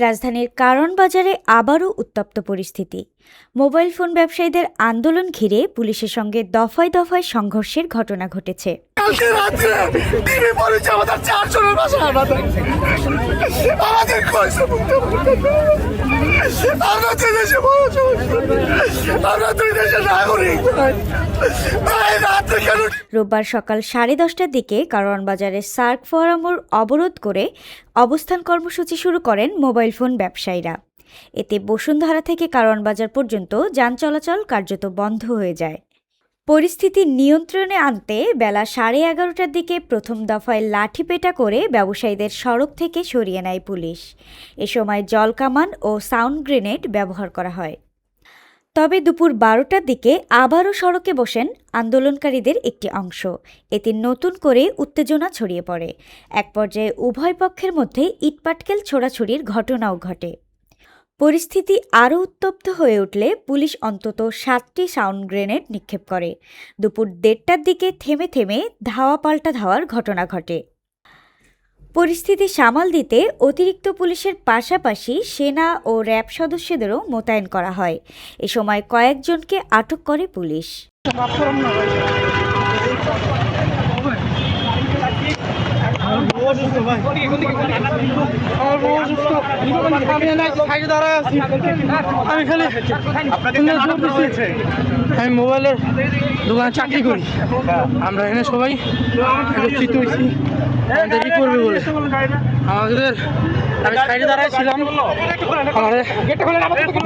রাজধানীর কারণ বাজারে আবারও উত্তপ্ত পরিস্থিতি। মোবাইল ফোন ব্যবসায়ীদের আন্দোলন ঘিরে পুলিশের সঙ্গে দফায় দফায় সংঘর্ষের ঘটনা ঘটেছে। কালকে আমাদের আমাদের পয়সা মুক্ত আমরা দুই দেশে আমরা দুই দেশে নাগরিক রোববার সকাল সাড়ে দশটার দিকে কারওয়ান বাজারের সার্ক ফোরামোর অবরোধ করে অবস্থান কর্মসূচি শুরু করেন মোবাইল ফোন ব্যবসায়ীরা। এতে বসুন্ধরা থেকে কারওয়ান বাজার পর্যন্ত যান চলাচল কার্যত বন্ধ হয়ে যায়। পরিস্থিতি নিয়ন্ত্রণে আনতে বেলা সাড়ে এগারোটার দিকে প্রথম দফায় লাঠিপেটা করে ব্যবসায়ীদের সড়ক থেকে সরিয়ে নেয় পুলিশ। এ সময় জলকামান ও সাউন্ড গ্রেনেড ব্যবহার করা হয়। তবে দুপুর বারোটার দিকে আবারও সড়কে বসেন আন্দোলনকারীদের একটি অংশ। এতে নতুন করে উত্তেজনা ছড়িয়ে পড়ে। এক পর্যায়ে উভয় পক্ষের মধ্যে ইটপাটকেল ছোড়াছুড়ির ঘটনাও ঘটে। পরিস্থিতি আরও উত্তপ্ত হয়ে উঠলে পুলিশ অন্তত সাতটি সাউন্ড গ্রেনেড নিক্ষেপ করে। দুপুর দেড়টার দিকে থেমে থেমে ধাওয়া পাল্টা ধাওয়ার ঘটনা ঘটে। পরিস্থিতি সামাল দিতে অতিরিক্ত পুলিশের পাশাপাশি সেনা ও র্যাব সদস্যদেরও মোতায়েন করা হয়। এ সময় কয়েকজনকে আটক করে পুলিশ। আমি সাইডে দাঁড়ায় আছি। আমি খালি আমি মোবাইলের দোকানে চাকরি করি। আমরা এখানে সবাই একত্রিত হয়েছি। আমাদের ই করবে বলে? আমাদের সাইডে দাঁড়ায় ছিলাম। আমাদের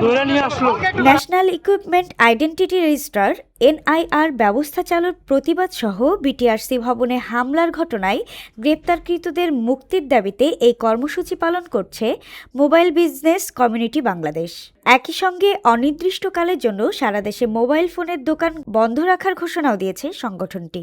ধরে নিয়ে আসলো। National equipment identity registrar NIR ব্যবস্থা চালুর প্রতিবাদ সহ বিটিআরসি ভবনে হামলার ঘটনায় গ্রেপ্তারকৃতদের মুক্তির দাবিতে এই কর্মসূচি পালন করছে মোবাইল বিজনেস কমিউনিটি বাংলাদেশ। একই সঙ্গে অনির্দিষ্টকালের জন্য সারা দেশে মোবাইল ফোনের দোকান বন্ধ রাখার ঘোষণাও দিয়েছে সংগঠনটি।